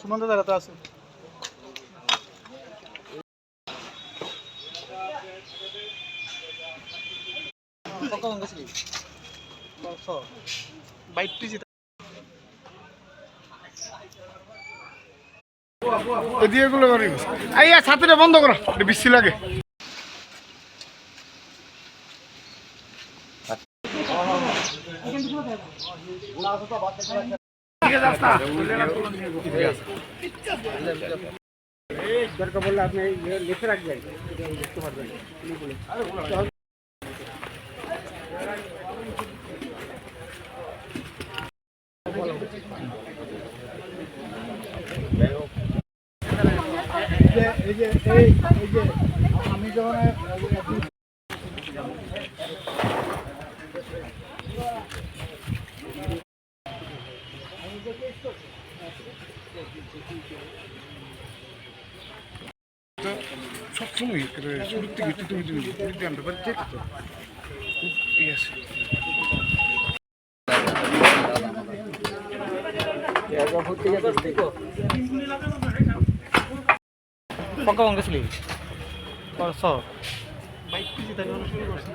সুমন্ত দাদা তো আছে বাইট পিছি এদিকে গুলো করি। এই ছাত্রীটা বন্ধ করো এটা বৃষ্টি লাগে এই যে এই যে আমি যখন সবসময় শুরু থেকে তুমি তুমি তুমি আনতে পারছি তো খুব ইয়ে আছে। পক্কা বঙ্গ ছিলি করছ বাইট পিছি তাহলে শুরু করছি।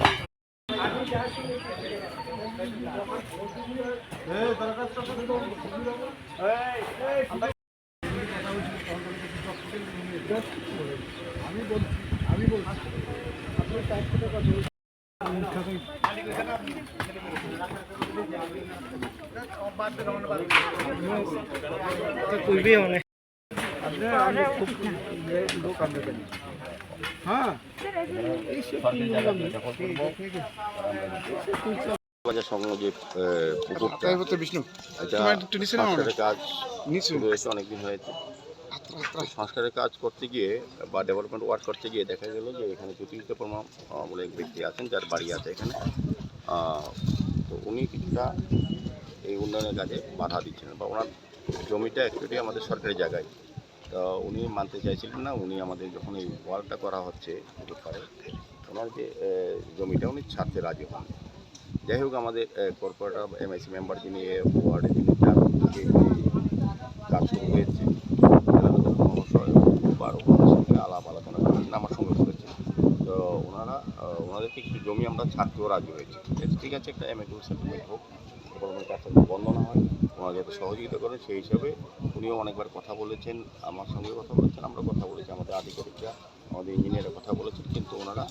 তুলবি মানে হ্যাঁ বাজার সংলগ্ন যে আহ, পুকুরটা তাই হচ্ছে বিষ্ণু এটা তোমার একটু কাজ নিচে। শুরু হয়েছে অনেকদিন হয়েছে। সংস্কারের কাজ করতে গিয়ে বা ডেভেলপমেন্ট ওয়ার্ক করতে গিয়ে দেখা গেল যে এখানে জ্যোতির্য প্রমা বলে এক ব্যক্তি আছেন যার বাড়ি আছে এখানে। তো উনি কিছুটা এই উন্নয়নের কাজে বাধা দিচ্ছেন বা ওনার জমিটা অ্যাকচুয়ালি আমাদের সরকারি জায়গায়। তো উনি মানতে চাইছিলেন না। উনি আমাদের যখন এই ওয়ার্কটা করা হচ্ছে পুকুর ওনার যে জমিটা উনি ছাড়তে রাজি হন। যাই হোক, আমাদের কর্পোরেটর এমআইসি মেম্বার যিনি এ ওয়ার্ডে যিনি তার থেকে কাজ শুরু হয়েছে আলাপ আলোচনা করেছেন, আমার সঙ্গে করেছেন। তো ওনারা ওনাদেরকে কিছু জমি আমরা ছাড়তেও রাজি হয়েছি। ঠিক আছে, একটা এমএকুল সেটেলমেন্ট হোক ডেভেলপমেন্ট কাজটা যাতে বন্ধ না হয়। ওনারা যাতে সহযোগিতা করেন, সেই হিসাবে উনিও অনেকবার কথা বলেছেন, আমার সঙ্গে কথা বলেছেন আমরা কথা বলেছি, আমাদের আধিকারিকরা, আমাদের ইঞ্জিনিয়াররা কথা বলেছেন, কিন্তু ওনারা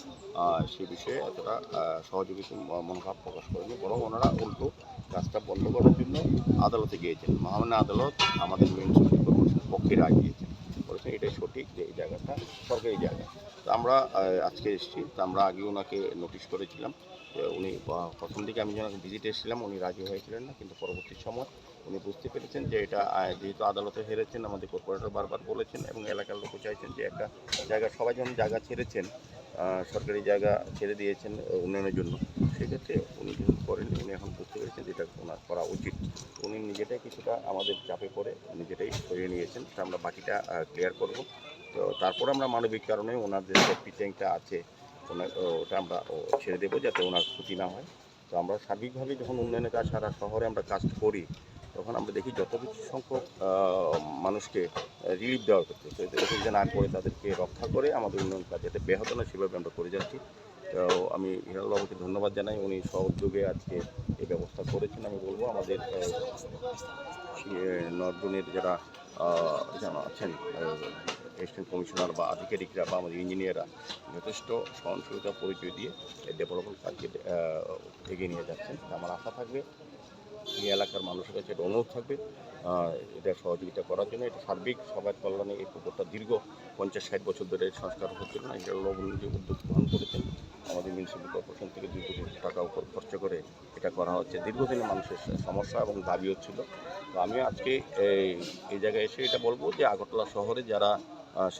সে বিষয়ে এতটা সহযোগিতা মনোভাব প্রকাশ করেনি, বরং ওনারা উল্টো কাজটা বন্ধ করার জন্য আদালতে গিয়েছেন। মহামান্য আদালত আমাদের মিউনিসিপ্যালিটি কর্পোরেশনের পক্ষে রায় দিয়েছেন। বলেছেন এটাই সঠিক যে এই জায়গাটা সরকারি জায়গা। তো আমরা আজকে এসেছি, তো আমরা আগে ওনাকে নোটিশ করেছিলাম উনি প্রথম দিকে আমি যখন ভিজিটে এসেছিলাম, উনি রাজি হয়েছিলেন না, কিন্তু পরবর্তী সময় উনি বুঝতে পেরেছেন যে এটা যেহেতু আদালতে হেরেছেন, আমাদের কর্পোরেটর বারবার বলেছেন এবং এলাকার লোকও চাইছেন যে একটা জায়গা, সবাই যখন জায়গা ছেড়েছেন সরকারি জায়গা ছেড়ে দিয়েছেন উন্নয়নের জন্য, সেক্ষেত্রে উনি যেহেতু করেন উনি এখন বুঝতে পেরেছেন যে এটা ওনার করা উচিত। উনি নিজেটাই কিছুটা আমাদের চাপে পড়ে, নিজেটাই সরিয়ে নিয়েছেন আমরা বাকিটা ক্লিয়ার করব। তো তারপরে আমরা মানবিক কারণে ওনার যে সেফটি ট্যাঙ্কটা আছে ওনার ওটা আমরা ছেড়ে দেবো যাতে ওনার ক্ষতি না হয়। তো আমরা সার্বিকভাবে যখন উন্নয়নের কাজ সারা শহরে আমরা কাজ করি তখন আমরা দেখি যত কিছু সংখ্যক মানুষকে রিলিফ দেওয়ার ক্ষেত্রে। এরকম যে না করে তাদেরকে রক্ষা করে আমাদের উন্নয়ন কাজ যাতে ব্যাহত না সেভাবে আমরা করে যাচ্ছি। তো আমি হিরালবাবুকে ধন্যবাদ জানাই। উনি সহযোগে আজকে এই ব্যবস্থা করেছেন, আমি বলব। আমাদের নর্দনের যারা যারা আছেন এসিস্ট্যান্ট কমিশনার বা আধিকারিকরা বা আমাদের ইঞ্জিনিয়াররা যথেষ্ট সহনশীলতা, পরিচয় দিয়ে এই ডেভেলপমেন্ট কাজকে এগিয়ে নিয়ে যাচ্ছেন। আমার আশা থাকবে এই এলাকার মানুষের কাছে একটা অনুরোধ থাকবে। এটা সহযোগিতা করার জন্য এটা সার্বিক সবার কল্যাণে এই পুকুরটা দীর্ঘ পঞ্চাশ ষাট বছর ধরে সংস্কার হচ্ছিল না। এটা লবণ যে উদ্যোগ গ্রহণ করেছেন আমাদের মিউনিসিপ্যাল কর্পোরেশন থেকে দুই কোটি টাকা উপর খরচ করে এটা করা হচ্ছে। দীর্ঘদিনের মানুষের সমস্যা এবং দাবি হচ্ছিল। তো আমি আজকে এই এই জায়গায় এসে এটা বলব যে আগরতলা শহরে যারা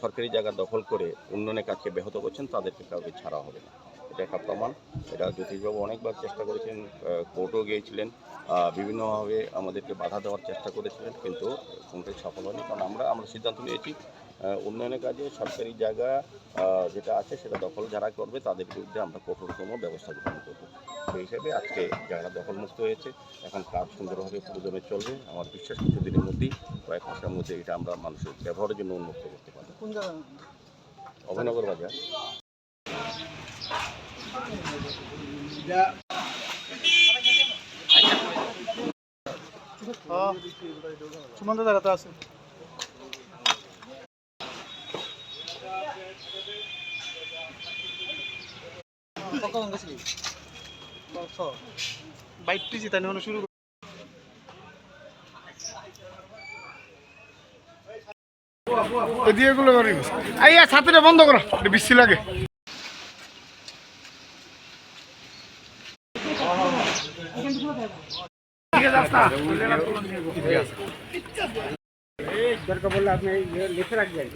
সরকারি জায়গা দখল করে উন্নয়নের কাজকে ব্যাহত করছেন তাদেরকে কাউকে ছাড়া হবে না। একটা প্রমাণ। এটা জ্যোতিষবাবু অনেকবার চেষ্টা করেছেন কোর্টও গিয়েছিলেন বিভিন্নভাবে আমাদেরকে বাধা দেওয়ার চেষ্টা করেছিলেন কিন্তু কোনটাই সফল হয়নি। কারণ আমরা আমরা সিদ্ধান্ত নিয়েছি উন্নয়নের কাজে সরকারি জায়গা যেটা আছে সেটা দখল যারা করবে তাদের বিরুদ্ধে আমরা কঠোরতম ব্যবস্থা গ্রহণ করব। সেই হিসাবে আজকে জায়গা দখলমুক্ত হয়েছে এখন কাজ সুন্দরভাবে পুরোদমে চলবে। আমার বিশ্বাস কিছু দিনের মধ্যেই কয়েক মাসের মধ্যে এটা আমরা মানুষের ব্যবহারের জন্য উন্মুক্ত করতে পারব। অভিনগর বাজার। সুমন্ত জায়গা তো আছে ছাত্রীটা বন্ধ করো। বৃষ্টি লাগে। দরকার বললে আপনি লিখে রাখবেন।